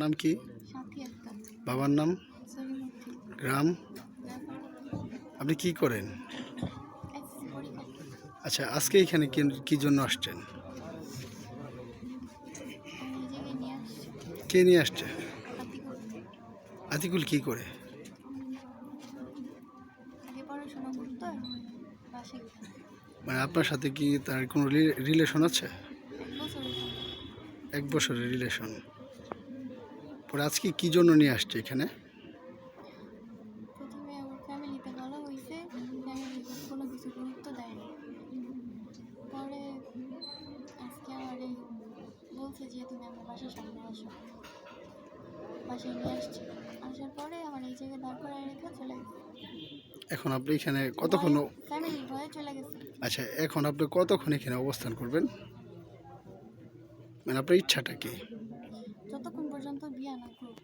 নাম কি? বাবার নাম? গ্রাম আপনি কি করেন? আচ্ছা আজকে এখানে কি কি জন্য আসছেন? কে নিয়ে আসছে? আতিকুল। কি করে? মানে আপনার সাথে কি তার কোনো রিলেশন আছে। এক বছরের রিলেশন পরে আজকে কি জন্য নিয়ে আসছে এখানে? ফ্যামিলি বলছে যে তুমি আমার বাসার সামনে আসো। বাসায় নিয়ে আসছি। আসার পরে আমার এই জায়গায় দাঁড় করায় রেখে চলে গেছে। এখন আপনি এখানে কতক্ষণ ফ্যামিলির ভয়ে চলে গেছে। আচ্ছা এখন আপনি কতক্ষণ এখানে অবস্থান করবেন? মানে আপনার ইচ্ছাটা কি? যতক্ষণ পর্যন্ত বিয়া না করুক